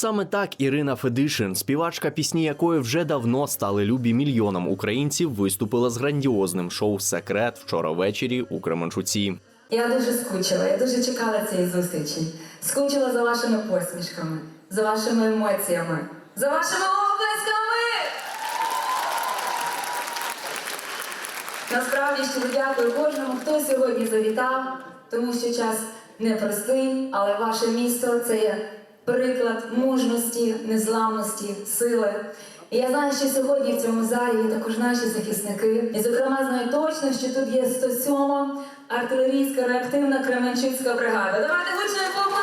Саме так Ірина Федишин, співачка пісні якої вже давно стали любі мільйонам українців, виступила з грандіозним шоу Секрет вчора ввечері у Кременчуці. Я дуже скучила, я дуже чекала цієї зустрічі. Скучила за вашими посмішками, за вашими емоціями, за вашими оплесками. Насправді щиро дякую кожному, хто сьогодні завітав, тому що час непростий, але ваше місто це є приклад мужності, незламності, сили. І я знаю, що сьогодні в цьому залі є також наші захисники. І, зокрема, знаю точно, що тут є 107-ма артилерійська реактивна Кременчуцька бригада. Давайте гучно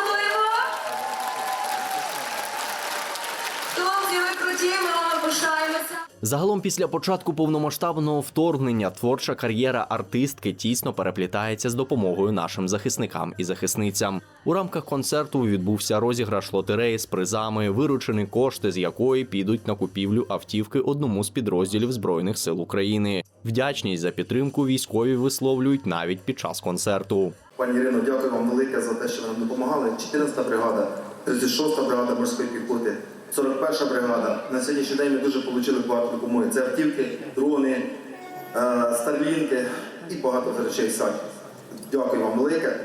Загалом, після початку повномасштабного вторгнення, творча кар'єра артистки тісно переплітається з допомогою нашим захисникам і захисницям. У рамках концерту відбувся розіграш лотереї з призами, виручені кошти з якої підуть на купівлю автівки одному з підрозділів збройних сил України. Вдячність за підтримку військові висловлюють навіть під час концерту. Пані Ірино, дякую вам велике за те, що ви нам допомагали. 14-та бригада, 36-та бригада морської піхоти, 41-ша бригада. На сьогоднішній день ми дуже отримали багато допомоги. Це автівки, дрони, е, старлінки і багато речей самі. Дякую вам велике.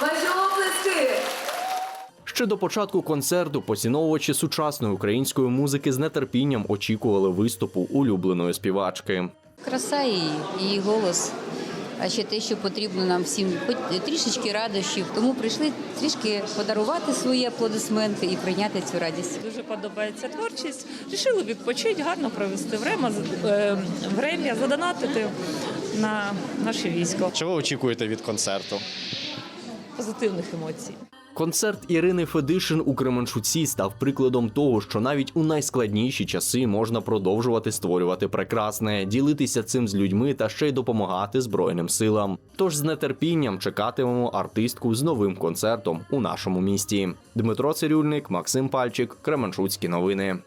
Ваші! Ще до початку концерту поціновувачі сучасної української музики з нетерпінням очікували виступу улюбленої співачки. Краса її, її голос. А ще те, що потрібно нам всім, хоч трішечки радощів. Тому прийшли трішки подарувати свої аплодисменти і прийняти цю радість. Дуже подобається творчість. Рішили відпочити, гарно провести время, е, время задонатити на наше військо. Чого очікуєте від концерту? Позитивних емоцій. Концерт Ірини Федишин у Кременчуці став прикладом того, що навіть у найскладніші часи можна продовжувати створювати прекрасне, ділитися цим з людьми та ще й допомагати Збройним силам. Тож з нетерпінням чекатимемо артистку з новим концертом у нашому місті. Дмитро Цирюльник, Максим Пальчик, Кременчуцькі новини.